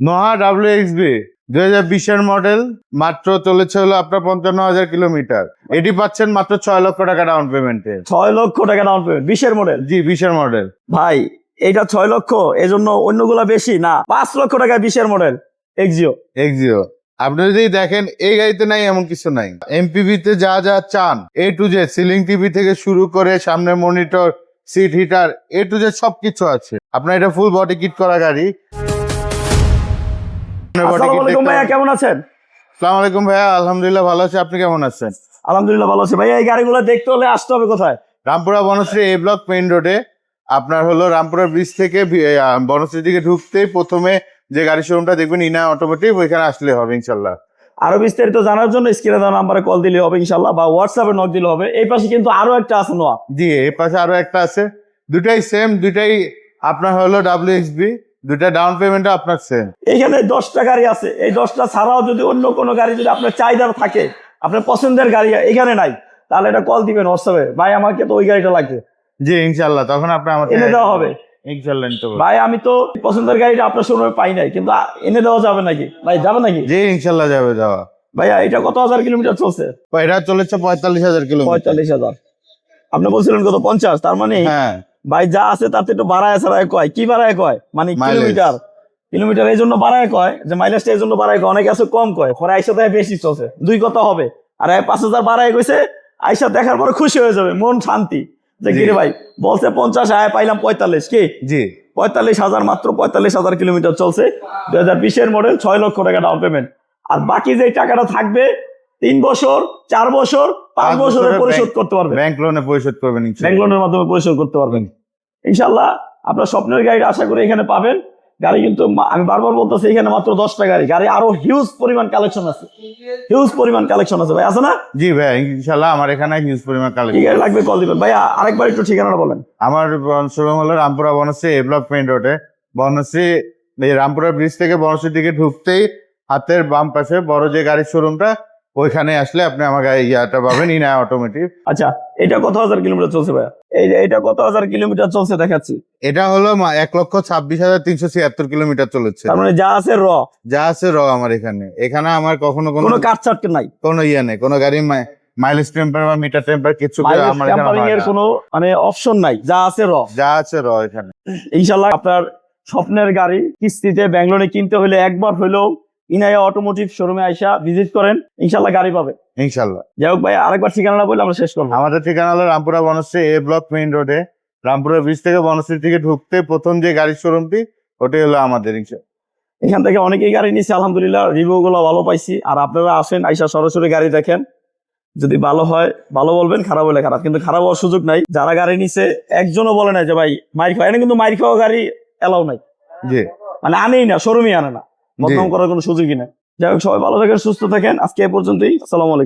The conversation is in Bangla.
নোহা ডাব্লিউ এক্স বি দুই হাজার বিশের মডেল মাত্র চলেছে হলো আপনার পঞ্চান্ন হাজার কিলোমিটার। এটি পাচ্ছেন মাত্র ছয় লক্ষ টাকা ডাউন পেমেন্টে ছয় লক্ষ টাকা ডাউন পেমেন্ট বিশের মডেল? জি বিশের মডেল। ভাই এটা ছয় লক্ষ এই জন্য অন্যগুলা বেশি না পাঁচ লক্ষ টাকা বিশের মডেল এক্সিও এক্সিও আপনি যদি দেখেন এই গাড়িতে নাই এমন কিছু নাই। এমপিভি তে যা যা চান A to Z ceiling TV থেকে শুরু করে সামনে monitor seat heater A to Z সবকিছু আছে। আপনার এটা ফুল বডি কিট করা গাড়ি। ভাইয়া কেমন আছেন? সালাম আলাইকুম ভাইয়া আলহামদুলিল্লাহ ভালো আছি। আপনি কেমন আছেন? আলহামদুলিল্লাহ ভালো আছি ভাইয়া এই গাড়িগুলো দেখতে হলে আসতে হবে কোথায়? Rampura Banasree A block main রোডে আপনার হলো রামপুরা ব্রিজ থেকে ভি- আহ, বনশ্রী দিকে ঢুকতেই প্রথমে যে গাড়ি শোরুমটা দেখবেন ইনা অটোমেটিক ওইখানে আসলে হবে ইনশাল্লাহ। আরও বিস্তারিত জানার জন্য স্ক্রিনে দেওয়া নাম্বারে কল দিলে হবে ইনশাল্লাহ বা হোয়াটসঅ্যাপে নক দিলে হবে। এই পাশে কিন্তু আরও একটা আছে নোয়া জি এর পাশে আরও একটা আছে। দুটাই সেম দুটাই আপনার হলো ডাব্লিউ এক্স বি দুটা ডাউন পেমেন্টও আপনার সেম এইখানে দশটা গাড়ি আছে। এই দশটা ছাড়াও যদি অন্য কোনো গাড়ি যদি আপনার চাহিদার থাকে আপনার পছন্দের গাড়ি এখানে নাই তাহলে এটা কল দিবেন হোয়াটসঅ্যাপে। ভাই আমাকে তো ওই গাড়িটা লাগবে। জি ইনশাল্লাহ তখন আপনি আমার এনে দেওয়া হবে। ইনশাল্লাহ ভাই আমি তো পছন্দের গাড়িটা আপনার শোরুমে পাই নাই কিন্তু এনে দেওয়া যাবে নাকি? ভাই যাবে নাকি? জি ইনশাল্লাহ যাবে যাওয়া। ভাইয়া এটা কত হাজার কিলোমিটার চলছে? এটা চলেছে পঁয়তাল্লিশ হাজার কিলোমিটার। পঁয়তাল্লিশ হাজার। আপনি বলছিলেন কত? পঞ্চাশ তার মানে হ্যাঁ। ভাই যা আছে তাতে একটু বাড়ায় ছাড়ায় কয়। কি বাড়ায় কয়? মানে কিলোমিটার। কিলোমিটার এই জন্য বাড়ায় কয় যে মাইলেজটা এই জন্য বাড়ায় কয়। অনেকে আছে কম কয়। পরে আইসা দেয় বেশি চলছে। দুই কথা হবে। আর পাঁচ হাজার বাড়ায় কইছে আইসা দেখার পরে খুশি হয়ে যাবে মন শান্তি। যে। কিরে ভাই বলছে পঞ্চাশ আয় পাইলাম পঁয়তাল্লিশ। কি? জি। পঁয়তাল্লিশ হাজার মাত্র পঁয়তাল্লিশ হাজার কিলোমিটার চলছে। দুই হাজার বিশের মডেল ছয় লক্ষ টাকা ডাউন পেমেন্ট আর বাকি যে টাকাটা থাকবে তিন বছর চার বছর পাঁচ বছরে বছরের পরিশোধ করতে পারবে ব্যাংক লোনে পরিশোধ করবেন ব্যাংক লোনের মাধ্যমে পরিশোধ করতে পারবেন। ইনশাল্লাহ আপনার স্বপ্নের গাড়ি আশা করি এখানে পাবেন। গাড়ি কিন্তু আমি বারবার বলতেছি এখানে মাত্র দশটা গাড়ি। গাড়ি আরও হিউজ পরিমাণ কালেকশন আছে। হিউজ পরিমাণ কালেকশন আছে। ভাই আছে না? জি ভাই ইনশাল্লাহ আমার এখানে হিউজ পরিমাণ কালেকশন গাড়ি লাগবে কল দিবেন। ভাই আরেকবার একটু ঠিকানাটা বলেন। আমার শোরুম হলো Rampura Banasree A block main রোডে বনশ্রী এই রামপুরা ব্রিজ থেকে বনশ্রীর দিকে ঢুকতেই হাতের বাম পাশে বড় যে গাড়ির শোরুমটা ওইখানে আসলে আপনি আমার গাড়ি ইয়াটা পাবেন ইনা অটোমেটিক আচ্ছা এটা কত হাজার কিলোমিটার চলছে ভাইয়া? এই যে এটা কত হাজার কিলোমিটার চলছে দেখাচ্ছি। এটা হলো এক লক্ষ ছাব্বিশ হাজার তিনশো ছিয়াত্তর কিলোমিটার চলেছে। তার মানে যা আছে র। যা আছে র আমার এখানে। এখানে আমার কখনো কোনো কাট ছাটকে নাই। কোনো ইয়ে নেই কোনো গাড়ি মাইলেজ টেম্পার বা মিটার টেম্পার কিছু আমার এর কোনো মানে অপশন নাই। যা আছে র। যা আছে র এখানে। ইনশাল্লাহ আপনার স্বপ্নের গাড়ি কিস্তিতে ব্যাঙ্গালোরে কিনতে হলে একবার হলেও ইনায়া অটোমোটিভ শোরুমে আইসা ভিজিট করেন ইনশাল্লাহ গাড়ি পাবে। ইনশাল্লাহ। যাই হোক ভাই আরেকবার ঠিকানা বলে আমরা শেষ করব। আমাদের ঠিকানা হলো Rampura Banasree A block main রোডে রামপুরা ব্রিজ থেকে বনশ্রী থেকে ঢুকতে প্রথম যে গাড়ির শোরুমটি ওটাই হলো আমাদের ইনশাল্লাহ। এখান থেকে অনেকেই গাড়ি নিচ্ছে আলহামদুলিল্লাহ রিভিউ গুলো ভালো পাইছি। আর আপনারা আসেন আইসা সরাসরি গাড়ি দেখেন। যদি ভালো হয় ভালো বলবেন খারাপ হলে খারাপ। কিন্তু খারাপ হওয়ার সুযোগ নাই। যারা গাড়ি নিছে একজনও বলে না যে ভাই মাইর খাওয়া এনে কিন্তু মাইর খাওয়া গাড়ি এলাও নাই। জি। মানে আনেই না শোরুমই আনে না। বদনাম করার কোনো সুযোগই নাই। যাই হোক সবাই ভালো থাকেন সুস্থ থাকেন। আজকে এ পর্যন্তই। আসসালামু আলাইকুম।